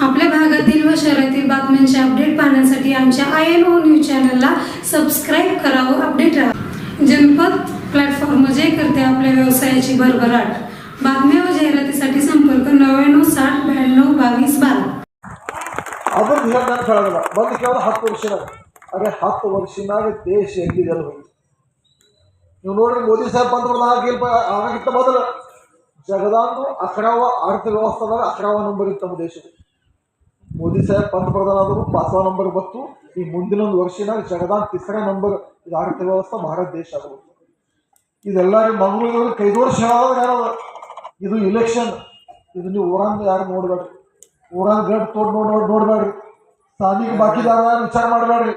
आपल्या भागातील व शहरातील बातम्यांचे अपडेट पाहण्यासाठी आमच्या आय एन ओ न्यूज चॅनलला सबस्क्राईब करा व अपडेट राहा जनपद प्लॅटफॉर्म जे करते आपल्या व्यवसायाची भरभराट बातम्या व जाहिरातीसाठी संपर्क नव्याण्णव साठ ब्याण्णव बावीस बारा ಅದನ್ನು ಹೇಳಿ ನಾನು ಹೇಳೋದಿಲ್ಲ ಬಂದು ಕೇವಲ ಹತ್ತು ವರ್ಷನಾಗ ಅದೇ ಹತ್ತು ವರ್ಷನಾಗ ದೇಶ ಹೆಂಗಿದೆಲ್ಲ ಹೋಗಿ ನೀವು ನೋಡ್ರಿ ಮೋದಿ ಸಾಹೇಬ್ ಬಂದ್ರಲ್ಲ ಆಗಿಲ್ಪ ಆಗಿತ್ತ ಮೊದಲು ಜಗದಾಂದು ಅಕಡಾವ ಅರ್ಥವ್ಯವಸ್ಥೆದಾಗ ಅಕಡಾವ ನಂಬರ್ ಇತ್ತು ನಮ್ಮ ದೇಶದ ಮೋದಿ ಸಾಹೇಬ್ ಪಂತಪ್ರಧಾನ ಆದರೂ ಪಾಚವ ನಂಬರ್ ಬತ್ತು ಈ ಮುಂದಿನ ಒಂದು ವರ್ಷನಾಗ ಜಗದಾನ್ ತಿಸರ ನಂಬರ್ ಇದು ಅರ್ಥವ್ಯವಸ್ಥೆ ಭಾರತ ದೇಶ ಆಗಬೇಕು ಇದೆಲ್ಲ ಮಂಗಳೂರು ಕೈದೋರ್ ಹೇಳೋದು ಹೇಳೋದು ಇದು ಇಲೆಕ್ಷನ್ ಇದು ನೀವು ಊರಾನ್ ಯಾರು ನೋಡ್ಬೇಡ್ರಿ. ಊರಾನ್ ಗಡ್ ತೋಡ್ ನೋಡಿ ನೋಡಿ ನೋಡ್ಬೇಡ್ರಿ. ಸ್ಥಾನಿಕ ಬಾಕಿದಾರ ವಿಚಾರ ಮಾಡಬೇಡ್ರಿ.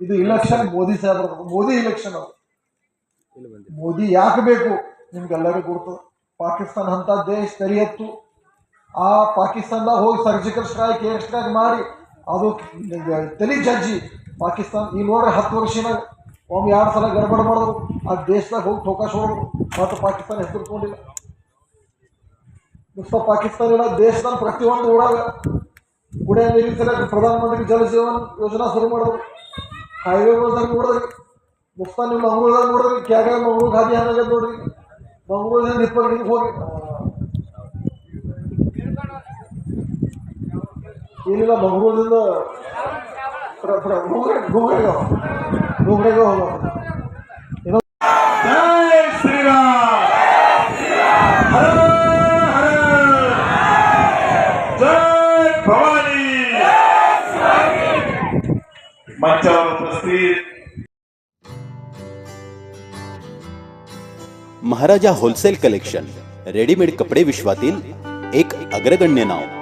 ಇದು ಇಲೆಕ್ಷನ್ ಮೋದಿ ಸಾಹೇಬ್ರ ಮೋದಿ ಇಲೆಕ್ಷನ್ ಅದು. ಮೋದಿ ಯಾಕೆ ಬೇಕು? ನಿಮ್ಗೆಲ್ಲರಿಗೂ ಗೊತ್ತು. ಪಾಕಿಸ್ತಾನ ಅಂತ ದೇಶ ತೆರೆಯತ್ತು ಆ ಪಾಕಿಸ್ತಾನದಾಗ ಹೋಗಿ ಸರ್ಜಿಕಲ್ ಸ್ಟ್ರೈಕ್ ಏರ್ ಸ್ಟ್ರೈಕ್ ಮಾಡಿ, ಅದು ತಲೆ ಜಜ್ಜಿ. ಪಾಕಿಸ್ತಾನ, ಈ ನೋಡ್ರಿ ಹತ್ತು ವರ್ಷನಾಗ ಒಮ್ಮೆ ಎರಡು ಸಲ ಗಡಬಡ ಮಾಡಿದ್ರು, ಆ ದೇಶದಾಗ ಹೋಗಿ ಠೋಕಾಶ್ ಹೊಡೆದ್ರು ಮತ್ತು ಪಾಕಿಸ್ತಾನ ಹೆಸರು ತಗೊಂಡಿಲ್ಲ ಮುಸ್ತ ಪಾಕಿಸ್ತಾನ ಇಲ್ಲ ದೇಶದಲ್ಲಿ ಪ್ರತಿಯೊಂದು ಊರಾಗ ಕುಡಿಯ ನೀರಿನ ಸಲುವಾಗಿ ಪ್ರಧಾನಮಂತ್ರಿ ಜಲ ಜೀವನ ಯೋಜನಾ ಶುರು ಮಾಡಿದ್ರು. ಮೂಲದಾಗ ನೋಡಿದ್ರಿ, ಮುಸ್ತ ನಿಮ್ಮ ಮಂಗಳೂರ್ದಾಗ ನೋಡಿದ್ರಿ ಕ್ಯಾಗ ಮಂಗಳೂರು ಖಾದಿ ಹಂಗಾಗ ನೋಡ್ರಿ ಮಂಗಳೂರಿನಿಂದ ಇಪ್ಪತ್ತು ಹೋಗಿ इला भगवंत भोगरे भोगरेगाव भोगरेगाव हवा जय श्रीराम. हर हर. जय महाराजा होलसेल कलेक्शन रेडीमेड कपडे विश्वातील एक अग्रगण्य नाव.